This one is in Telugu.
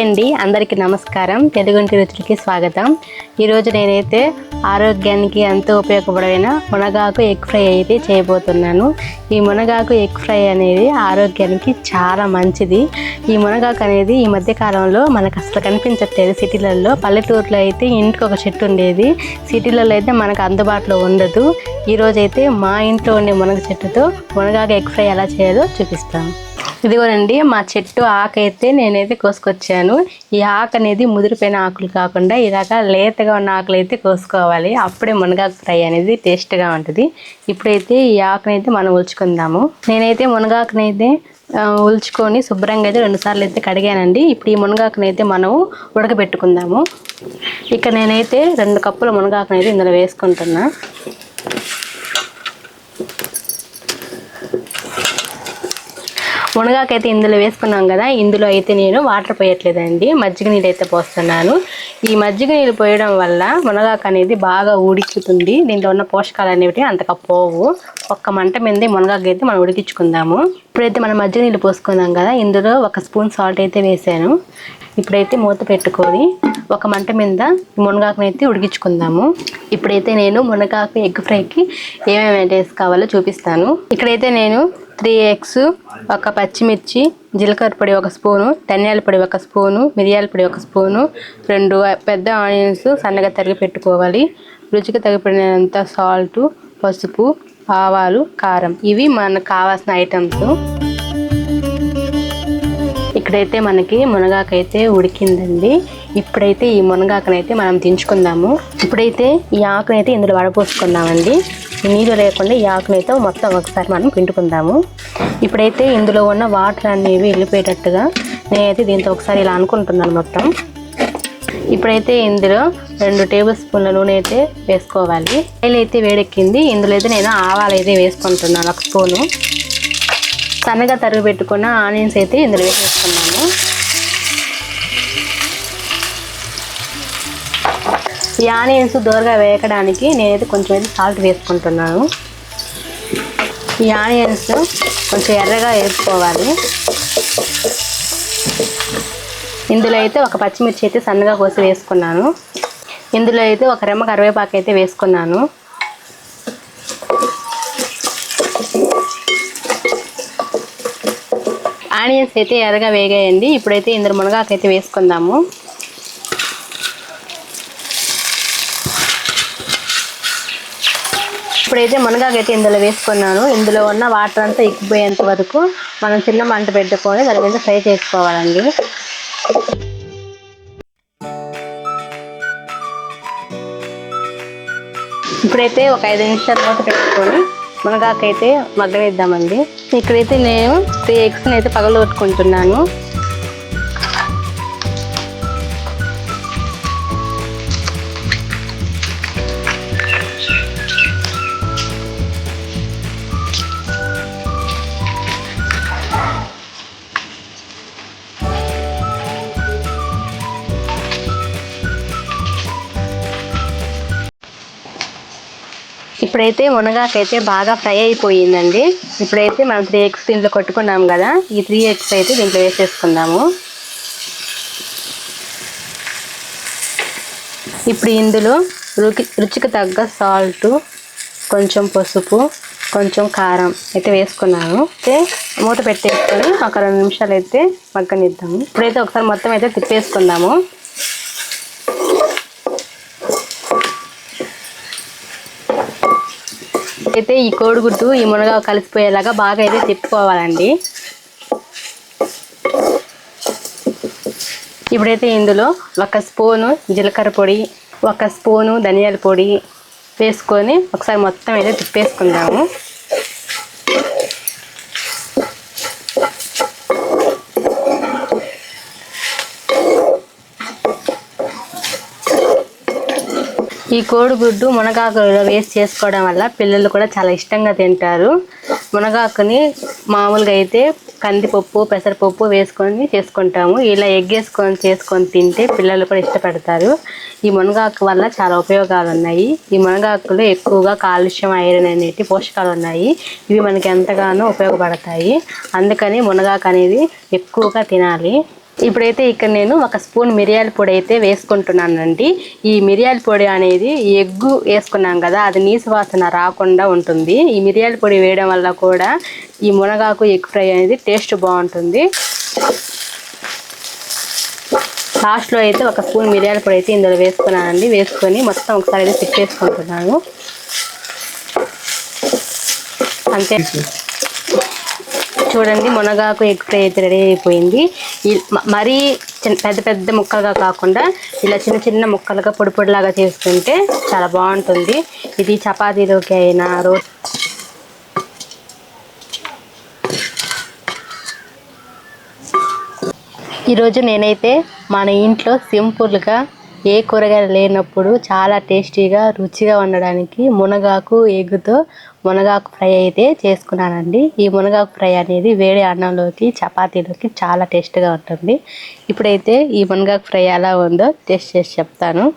హాయ్ అండి. అందరికీ నమస్కారం. తెలుగుంటి రుచులకి స్వాగతం. ఈరోజు నేనైతే ఆరోగ్యానికి ఎంతో ఉపయోగపడమైన మునగాకు ఎగ్ ఫ్రై అయితే చేయబోతున్నాను. ఈ మునగాకు ఎగ్ ఫ్రై అనేది ఆరోగ్యానికి చాలా మంచిది. ఈ మునగాకు అనేది ఈ మధ్య కాలంలో మనకు అసలు కనిపించట్లేదు. సిటీలలో పల్లెటూరులో అయితే ఇంటికి ఒక చెట్టు ఉండేది. సిటీలలో అయితే మనకు అందుబాటులో ఉండదు. ఈరోజైతే మా ఇంట్లో ఉండే మునగ చెట్టుతో మునగాకు ఎగ్ ఫ్రై ఎలా చేయాలో చూపిస్తాను. ఇదిగోనండి మా చెట్టు ఆకు అయితే నేనైతే కోసుకొచ్చాను. ఈ ఆకు అనేది ముదిరిపోయిన ఆకులు కాకుండా ఇలాగ లేతగా ఉన్న ఆకులు అయితే కోసుకోవాలి. అప్పుడే మునగాకు ఫ్రై అనేది టేస్ట్గా ఉంటుంది. ఇప్పుడైతే ఈ ఆకునైతే మనం ఉల్చుకుందాము. నేనైతే మునగాకునైతే ఆ, ఉల్చుకొని శుభ్రంగా అయితే రెండుసార్లు అయితే కడిగానండి. ఇప్పుడు ఈ మునగాకునైతే మనం ఉడకబెట్టుకుందాము. ఇక నేనైతే రెండు కప్పుల మునగాకునైతే ఇందులో వేసుకుంటున్నా. మునగాకైతే ఇందులో వేసుకున్నాం కదా ఇందులో అయితే నేను వాటర్ పోయట్లేదండి మజ్జిగ నీళ్ళు అయితే పోస్తున్నాను. ఈ మజ్జిగ నీళ్ళు పోయడం వల్ల మునగాకు అనేది బాగా ఉడికితుంది దీంట్లో ఉన్న పోషకాలు అనేవి అంతగా పోవు. ఒక్క మంట మీద మునగాకు అయితే మనం ఉడికించుకుందాము. ఇప్పుడైతే మనం మజ్జిగ నీళ్ళు పోసుకున్నాం కదా ఇందులో ఒక స్పూన్ సాల్ట్ అయితే వేసాను. ఇప్పుడైతే మూత పెట్టుకొని ఒక మంట మీద మునగాకుని అయితే ఉడికించుకుందాము. ఇప్పుడైతే నేను మునగాకు ఎగ్ ఫ్రైకి ఏమేమి వేసుకోవాలో చూపిస్తాను. ఇక్కడైతే నేను త్రీ ఎగ్స్ ఒక పచ్చిమిర్చి జీలకర్ర పొడి ఒక స్పూను ధనియాల పొడి ఒక స్పూను మిరియాల పొడి ఒక స్పూను రెండు పెద్ద ఆనియన్స్ సన్నగా తరిగి పెట్టుకోవాలి. రుచికి తగిపడినంత సాల్ట్ పసుపు ఆవాలు కారం. ఇవి మనకు కావాల్సిన ఐటమ్స్ ఇక్కడైతే మనకి మునగాకైతే ఉడికిందండి. ఇప్పుడైతే ఈ మునగాకనైతే మనం దించుకుందాము. ఇప్పుడైతే ఈ ఆకునైతే ఇందులో వడపోసుకుందామండి. నీరు నీళ్ళు లేకుండా ఈ ఆకునైతే మొత్తం ఒకసారి మనం పిండుకుందాము. ఇప్పుడైతే ఇందులో ఉన్న వాటర్ అనేవి వెళ్ళిపోయేటట్టుగా నేనైతే దీంతో ఒకసారి ఇలా అనుకుంటున్నాను మొత్తం. ఇప్పుడైతే ఇందులో రెండు టేబుల్ స్పూన్ల నూనె అయితే వేసుకోవాలి. ఆయిల్ అయితే వేడెక్కింది. ఇందులో అయితే నేను ఆవాలు అయితే వేసుకుంటున్నాను ఒక స్పూను. సన్నగా తరుగు పెట్టుకున్న ఆనియన్స్ అయితే ఇందులో వేసేసుకున్నాను. ఈ ఆనియన్స్ దూరగా వేయడానికి నేనైతే కొంచెం అయితే సాల్ట్ వేసుకుంటున్నాను. ఈ ఆనియన్స్ కొంచెం ఎర్రగా వేసుకోవాలి. ఇందులో అయితే ఒక పచ్చిమిర్చి అయితే సన్నగా కోసి వేసుకున్నాను. ఇందులో అయితే ఒక రెమ్మ కరివేపాకు అయితే వేసుకున్నాను. ఆనియన్స్ అయితే ఎర్రగా వేగాయండి. ఇప్పుడైతే ఇందులో మునగాకు అయితే వేసుకుందాము. ఇప్పుడైతే మునగాకైతే ఇందులో వేసుకున్నాను. ఇందులో ఉన్న వాటర్ అంతా ఎక్కిపోయేంత వరకు మనం చిన్న మంట పెట్టుకొని దాని మీద ఫ్రై చేసుకోవాలండి. ఇప్పుడైతే ఒక ఐదు నిమిషాలు మూత పెట్టుకొని మునగాకైతే మగ్గనిద్దామండి. ఇక్కడైతే నేను త్రీ ఎగ్స్ని అయితే పగలగొట్టుకుంటున్నాను. ఇప్పుడైతే మునగాకైతే బాగా ఫ్రై అయిపోయిందండి. ఇప్పుడైతే మనం త్రీ ఎగ్స్ దీంట్లో కొట్టుకున్నాం కదా ఈ త్రీ ఎగ్స్ అయితే దీంట్లో వేసేసుకుందాము. ఇప్పుడు ఇందులో రుచి రుచికి తగ్గ సాల్ట్ కొంచెం పసుపు కొంచెం కారం అయితే వేసుకున్నాను. అయితే మూత పెట్టేసుకొని ఒక రెండు నిమిషాలు అయితే మగ్గనిద్దాము. ఇప్పుడైతే ఒకసారి మొత్తం అయితే తిప్పేసుకుందాము. అయితే ఈ కోడిగుడ్డు ఈ మునగ కలిసిపోయేలాగా బాగా అయితే తిప్పుకోవాలండి. ఇప్పుడైతే ఇందులో ఒక స్పూను జీలకర్ర పొడి ఒక స్పూను ధనియాల పొడి వేసుకొని ఒకసారి మొత్తం అయితే తిప్పేసుకుందాము. ఈ కోడిగుడ్డు మునగాకులో వేస్ట్ చేసుకోవడం వల్ల పిల్లలు కూడా చాలా ఇష్టంగా తింటారు. మునగాకుని మామూలుగా అయితే కందిపప్పు పెసరపప్పు వేసుకొని చేసుకుంటాము. ఇలా ఎగ్ వేసుకొని చేసుకొని తింటే పిల్లలు కూడా ఇష్టపడతారు. ఈ మునగాకు వల్ల చాలా ఉపయోగాలు ఉన్నాయి. ఈ మునగాకులో ఎక్కువగా కాలుష్యం ఐరన్ అనేటి పోషకాలు ఉన్నాయి. ఇవి మనకి ఎంతగానో ఉపయోగపడతాయి. అందుకని మునగాకు అనేది ఎక్కువగా తినాలి. ఇప్పుడైతే ఇక్కడ నేను ఒక స్పూన్ మిరియాల పొడి అయితే వేసుకుంటున్నానండి. ఈ మిరియాల పొడి అనేది ఎగ్గు వేసుకున్నాం కదా అది నీసు వాసన రాకుండా ఉంటుంది. ఈ మిరియాల పొడి వేయడం వల్ల కూడా ఈ మునగాకు ఎగ్ ఫ్రై అనేది టేస్ట్ బాగుంటుంది. లాస్ట్లో అయితే ఒక స్పూన్ మిరియాల పొడి అయితే ఇందులో వేసుకున్నానండి. వేసుకొని మొత్తం ఒకసారి అయితే తిప్పేసుకుంటున్నాను అంతే. చూడండి మునగాకు ఎగ్ ఫ్రై అయితే రెడీ అయిపోయింది. మరీ పెద్ద పెద్ద ముక్కలుగా కాకుండా ఇలా చిన్న చిన్న ముక్కలుగా పొడి పొడిలాగా చేసుకుంటే చాలా బాగుంటుంది. ఇది చపాతీలోకి అయినా రో ఈరోజు నేనైతే మన ఇంట్లో సింపుల్గా ఏ కూరగాయలు లేనప్పుడు చాలా టేస్టీగా రుచిగా ఉండడానికి మునగాకు ఎగ్గుతో మునగాకు ఫ్రై అయితే చేసుకున్నానండి. ఈ మునగాకు ఫ్రై అనేది వేడి అన్నంలోకి చపాతీలోకి చాలా టేస్ట్గా ఉంటుంది. ఇప్పుడైతే ఈ మునగాకు ఫ్రై ఎలా ఉందో టేస్ట్ చేసి చెప్తాను.